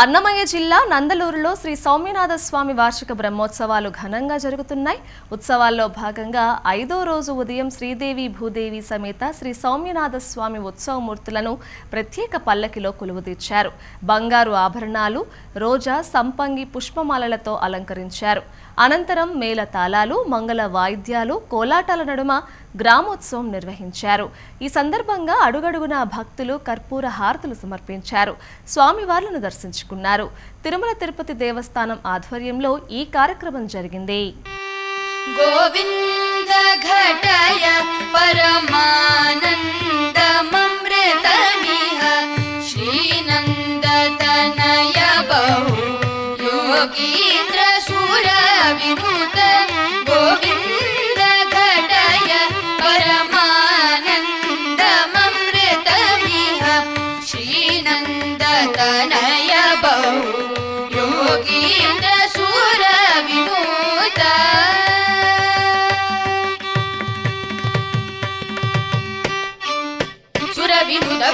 అన్నమయ్య జిల్లా నందలూరులో శ్రీ సౌమ్యనాథ స్వామి వార్షిక బ్రహ్మోత్సవాలు ఘనంగా జరుగుతున్నాయి. ఉత్సవాల్లో భాగంగా ఐదో రోజు ఉదయం శ్రీదేవి భూదేవి సమేత శ్రీ సౌమ్యనాథ స్వామి ఉత్సవమూర్తులను ప్రత్యేక పల్లకిలో కొలువుదీర్చారు. బంగారు ఆభరణాలు రోజా సంపంగి పుష్పమాలలతో అలంకరించారు. అనంతరం మేళ తాళాలు మంగళ వాయిద్యాలు కోలాటాల నడుమ గ్రామోత్సవం నిర్వహించారు. ఈ సందర్భంగా అడుగడుగున భక్తులు కర్పూర హారతులు సమర్పించారు. స్వామివార్లను దర్శించుకున్నారు. తిరుమల తిరుపతి దేవస్థానం ఆధ్వర్యంలో ఈ కార్యక్రమం జరిగింది. గోవింద ఘటయ യോഗീന്ദ്ര ശൂര ഗോവിന്ദ ഘടയ പരമാനന്ദമൃതമിഹ ശ്രീനന്ദ തനയ ബൗ യോഗീന്ദ്ര ശൂര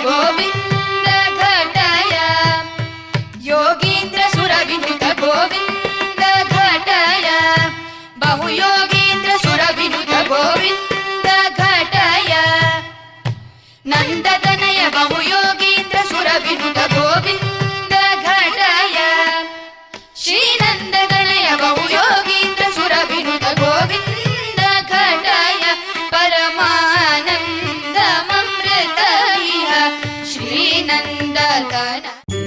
ഗോവിന്ദ Dun, dun, dun.